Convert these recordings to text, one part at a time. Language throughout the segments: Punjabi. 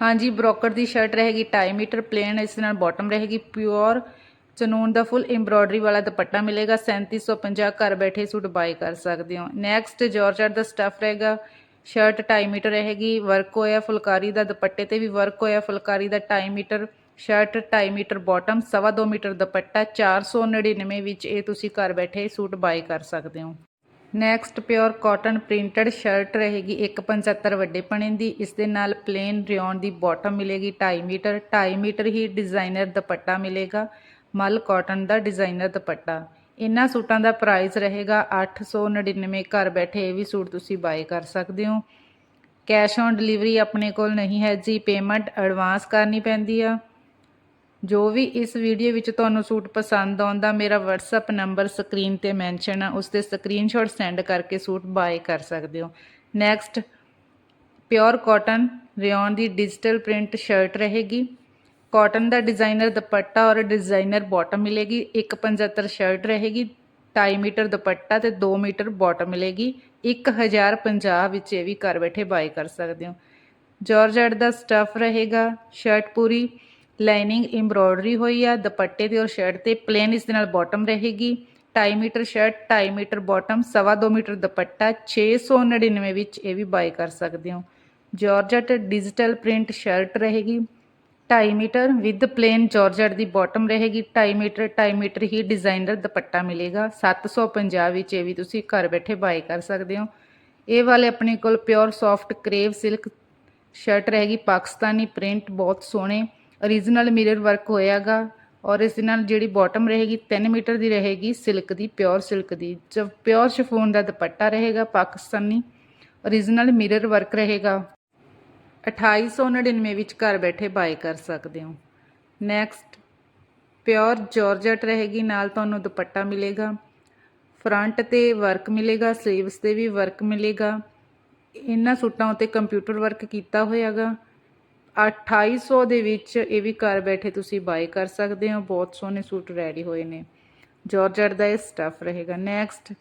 ਹਾਂਜੀ, ਬ੍ਰੋਕਰ ਦੀ ਸ਼ਰਟ ਰਹੇਗੀ 2.5 ਮੀਟਰ, ਪਲੇਨ ਇਸ ਨਾਲ ਬਾਟਮ ਰਹੇਗੀ ਪਿਓਰ ਚਨੂਨ ਦਾ ਫੁੱਲ ਐਮਬ੍ਰੋਇਡਰੀ ਵਾਲਾ ਦੁਪੱਟਾ ਮਿਲੇਗਾ 3750 ਘਰ ਬੈਠੇ ਸੂਟ ਬਾਈ ਕਰ ਸਕਦੇ ਹੋ। ਨੈਕਸਟ ਜਾਰਜਟ ਦਾ ਸਟਫ ਰਹੇਗਾ ਸ਼ਰਟ 2.5 ਮੀਟਰ ਰਹੇਗੀ ਵਰਕ ਹੋਇਆ ਫੁਲਕਾਰੀ ਦਾ ਦੁਪੱਟੇ ਤੇ ਵੀ ਵਰਕ ਹੋਇਆ ਫੁਲਕਾਰੀ ਦਾ 2.5 metre shirt 2.5 metre bottom 2.5 metre dupatta 499 ਵਿੱਚ ਇਹ ਤੁਸੀਂ ਘਰ ਬੈਠੇ ਸੂਟ ਬਾਈ ਕਰ ਸਕਦੇ ਹੋ। Next pure cotton printed shirt ਰਹੇਗੀ 175 ਵੱਡੇ ਪਣੇ ਦੀ। ਇਸ ਦੇ ਨਾਲ ਪਲੇਨ ਰਿਓਨ ਦੀ ਬਾਟਮ ਮਿਲੇਗੀ 2.5 ਮੀਟਰ। 2.5 ਮੀਟਰ ਹੀ ਡਿਜ਼ਾਈਨਰ ਦੁਪੱਟਾ ਮਿਲੇਗਾ। ਮਲ ਕਾਟਨ ਦਾ ਡਿਜ਼ਾਈਨਰ ਦੁਪੱਟਾ। ਇਹਨਾਂ ਸੂਟਾਂ ਦਾ ਪ੍ਰਾਈਸ ਰਹੇਗਾ 899 ਘਰ ਬੈਠੇ ਇਹ ਵੀ ਸੂਟ ਤੁਸੀਂ ਬਾਏ ਕਰ ਸਕਦੇ ਹੋ। ਕੈਸ਼ ਔਨ ਡਿਲੀਵਰੀ ਆਪਣੇ ਕੋਲ ਨਹੀਂ ਹੈ ਜੀ। ਪੇਮੈਂਟ ਐਡਵਾਂਸ ਕਰਨੀ ਪੈਂਦੀ ਆ। ਜੋ ਵੀ ਇਸ ਵੀਡੀਓ ਵਿੱਚ ਤੁਹਾਨੂੰ ਸੂਟ ਪਸੰਦ ਆਉਂਦਾ ਮੇਰਾ WhatsApp ਨੰਬਰ ਸਕਰੀਨ ਤੇ ਮੈਂਸ਼ਨ ਆ ਉਸ ਤੇ ਸਕਰੀਨਸ਼ਾਟ ਸੈਂਡ ਕਰਕੇ ਸੂਟ ਬਾਏ ਕਰ ਸਕਦੇ ਹੋ। ਨੈਕਸਟ ਪਿਓਰ ਕਾਟਨ ਰਿਓਨ ਦੀ ਡਿਜੀਟਲ ਪ੍ਰਿੰਟ ਸ਼ਰਟ ਰਹੇਗੀ। ਕਾਟਨ ਦਾ ਡਿਜ਼ਾਈਨਰ ਦੁਪੱਟਾ ਔਰ ਡਿਜ਼ਾਈਨਰ ਬਾਟਮ ਮਿਲੇਗੀ। 175 ਸ਼ਰਟ ਰਹੇਗੀ। 2.5 ਮੀਟਰ ਦੁਪੱਟਾ ਤੇ 2 ਮੀਟਰ ਬਾਟਮ ਮਿਲੇਗੀ। 1050 ਵਿੱਚ ਇਹ ਵੀ ਘਰ ਬੈਠੇ ਬਾਏ ਕਰ ਸਕਦੇ ਹੋ। ਜਾਰਜਟ ਦਾ ਸਟਫ ਰਹੇਗਾ। ਸ਼ਰਟ ਪੂਰੀ। ਲਾਈਨਿੰਗ ਐਮਬ੍ਰੋਇਡਰੀ ਹੋਈ ਆ, ਦੁਪੱਟੇ ਤੇ ਔਰ ਸ਼ਰਟ ਤੇ ਪਲੇਨ ਇਸ ਦੇ ਨਾਲ ਬਾਟਮ ਰਹੇਗੀ। 2.5 metre shirt 2.5 metre bottom 2.5 metre dupatta 699 ਵਿੱਚ ਇਹ ਵੀ ਬਾਏ ਕਰ ਸਕਦੇ ਹੋ। ਜਾਰਜਟ ਡਿਜੀਟਲ ਪ੍ਰਿੰਟ ਸ਼ਰਟ ਰਹੇਗੀ। 2.5 ਮੀਟਰ ਵਿਦ ਪਲੇਨ ਜਾਰਜਟ ਦੀ ਬਾਟਮ ਰਹੇਗੀ। 2.5 ਮੀਟਰ 2.5 ਮੀਟਰ ਹੀ ਡਿਜ਼ਾਈਨਰ ਦੁਪੱਟਾ ਮਿਲੇਗਾ। 750 ਵਿੱਚ ਇਹ ਵੀ ਤੁਸੀਂ ਘਰ ਬੈਠੇ ਬਾਏ ਕਰ ਸਕਦੇ ਹੋ। ਇਹ ਵਾਲੇ ਆਪਣੇ ਕੋਲ pure soft crepe silk shirt ਰਹੇਗੀ। ਪਾਕਿਸਤਾਨੀ ਪ੍ਰਿੰਟ ਬਹੁਤ ਸੋਹਣੇ। Origignal ਮਿਰਰ ਵਰਕ ਹੋਇਆਗਾ ਔਰ ਇਸ ਦੇ ਨਾਲ ਜਿਹੜੀ ਬਾਟਮ ਰਹੇਗੀ 3 ਮੀਟਰ ਦੀ ਰਹੇਗੀ ਸਿਲਕ ਦੀ ਪਿਓਰ ਸਿਲਕ ਦੀ। ਜਬ ਪਿਓਰ ਸ਼ਿਫੋਨ ਦਾ ਦੁਪੱਟਾ ਰਹੇਗਾ ਪਾਕਿਸਤਾਨੀ origignal ਮਿਰਰ ਵਰਕ ਰਹੇਗਾ। 2899 ਵਿੱਚ ਘਰ ਬੈਠੇ ਬਾਏ ਕਰ ਸਕਦੇ ਹੋ। ਨੈਕਸਟ ਪਿਓਰ ਜਾਰਜਟ ਰਹੇਗੀ, ਨਾਲ ਤੁਹਾਨੂੰ ਦੁਪੱਟਾ ਮਿਲੇਗਾ। ਫਰੰਟ ਤੇ ਵਰਕ ਮਿਲੇਗਾ ਸਲੀਵਸ ਤੇ ਵੀ ਵਰਕ ਮਿਲੇਗਾ। ਇਹਨਾਂ ਸੂਟਾਂ ਉਤੇ ਕੰਪਿਊਟਰ ਵਰਕ ਕੀਤਾ ਹੋਇਆਗਾ। 2800 ਦੇ ਵਿੱਚ ਇਹ ਵੀ ਘਰ ਬੈਠੇ ਤੁਸੀਂ ਬਾਏ ਕਰ ਸਕਦੇ ਹੋ। ਬਹੁਤ ਸੋਹਣੇ ਸੂਟ ਰੈਡੀ ਹੋਏ ਨੇ। ਜਾਰਜਟ ਦਾ ਇਹ ਸਟਫ ਰਹੇਗਾ। ਨੈਕਸਟ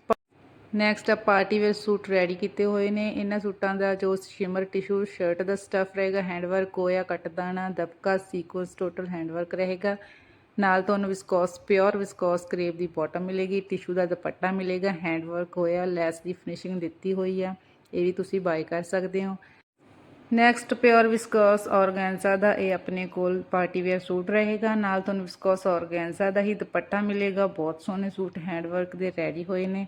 ਨੈਕਸਟ ਆ ਪਾਰਟੀ ਵੇਅਰ ਸੂਟ ਰੈਡੀ ਕੀਤੇ ਹੋਏ ਨੇ। ਇਹਨਾਂ ਸੂਟਾਂ ਦਾ ਜੋ ਸ਼ਿਮਰ ਟਿਸ਼ੂ ਸ਼ਰਟ ਦਾ ਸਟਫ ਰਹੇਗਾ। ਹੈਂਡਵਰਕ ਹੋਇਆ ਕੱਟਦਾਣਾ, ਦਬਕਾ ਸੀਕੁਐਂਸ ਟੋਟਲ ਹੈਂਡਵਰਕ ਰਹੇਗਾ। ਨਾਲ ਤੁਹਾਨੂੰ ਵਿਸਕੋਸ ਪਿਓਰ ਵਿਸਕੋਸ ਕਰੇਪ ਦੀ ਬਾਟਮ ਮਿਲੇਗੀ। ਟਿਸ਼ੂ ਦਾ ਦੁਪੱਟਾ ਮਿਲੇਗਾ। ਹੈਂਡਵਰਕ ਹੋਇਆ ਲੈਸ ਦੀ ਫਿਨਿਸ਼ਿੰਗ ਦਿੱਤੀ ਹੋਈ ਆ। ਇਹ ਵੀ ਤੁਸੀਂ ਬਾਏ ਕਰ ਸਕਦੇ ਹੋ। ਨੈਕਸਟ ਪਿਓਰ ਵਿਸਕੋਸ ਔਰਗੈਂਜ਼ਾ ਦਾ ਇਹ ਆਪਣੇ ਕੋਲ ਪਾਰਟੀ ਵੇਅਰ ਸੂਟ ਰਹੇਗਾ। ਨਾਲ ਤੁਹਾਨੂੰ ਵਿਸਕੋਸ ਔਰਗੈਂਜ਼ਾ ਦਾ ਹੀ ਦੁਪੱਟਾ ਮਿਲੇਗਾ। ਬਹੁਤ ਸੋਹਣੇ ਸੂਟ ਹੈਂਡਵਰਕ ਦੇ ਰੈਡੀ ਹੋਏ ਨੇ।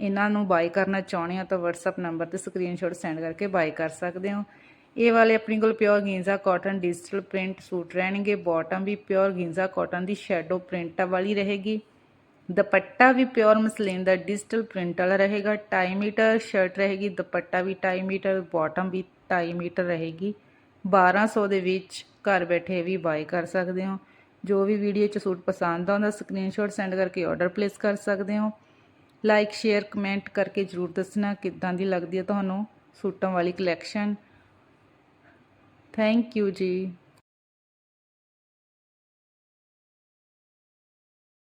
ਇਹਨਾਂ ਨੂੰ ਬਾਈ ਕਰਨਾ ਚਾਹੁੰਦੇ ਹੋ ਤਾਂ WhatsApp ਨੰਬਰ ਤੇ ਸਕਰੀਨਸ਼ਾਟ ਸੈਂਡ ਕਰਕੇ ਬਾਈ ਕਰ ਸਕਦੇ ਹੋ। ਇਹ ਵਾਲੇ ਆਪਣੇ ਕੋਲ ਪਿਓਰ ਗਿੰਜ਼ਾ ਕਾਟਨ ਡਿਜੀਟਲ ਪ੍ਰਿੰਟ ਸੂਟ ਰਹਿਣਗੇ। ਬਾਟਮ ਵੀ ਪਿਓਰ ਗਿੰਜ਼ਾ ਕਾਟਨ ਦੀ ਸ਼ੈਡੋ ਪ੍ਰਿੰਟ ਵਾਲੀ ਰਹੇਗੀ। ਦੁਪੱਟਾ ਵੀ ਪਿਓਰ ਮਸਲੀਨ ਦਾ ਡਿਜੀਟਲ ਪ੍ਰਿੰਟ ਵਾਲਾ ਰਹੇਗਾ। 2.5 ਮੀਟਰ ਸ਼ਰਟ ਰਹੇਗੀ। ਦੁਪੱਟਾ ਵੀ 2.5 ਮੀਟਰ ਬਾਟਮ ਵੀ 2.5 ਮੀਟਰ ਰਹੇਗੀ। 1200 ਦੇ ਵਿੱਚ ਘਰ ਬੈਠੇ ਵੀ ਬਾਈ ਕਰ ਸਕਦੇ ਹੋ। ਜੋ ਵੀ ਵੀਡੀਓ 'ਚ ਸੂਟ ਪਸੰਦ ਆਉਂਦਾ ਸਕਰੀਨਸ਼ਾਟ ਸੈਂਡ ਕਰਕੇ ਆਰਡਰ ਪਲੇਸ ਕਰ ਸਕਦੇ ਹੋ। ਲਾਈਕ ਸ਼ੇਅਰ ਕਮੈਂਟ ਕਰਕੇ ਜਰੂਰ ਦੱਸਣਾ ਕਿੱਦਾਂ ਦੀ ਲੱਗਦੀ ਹੈ ਤੁਹਾਨੂੰ ਸੂਟਾਂ ਵਾਲੀ ਕਲੈਕਸ਼ਨ ਥੈਂਕ ਯੂ ਜੀ।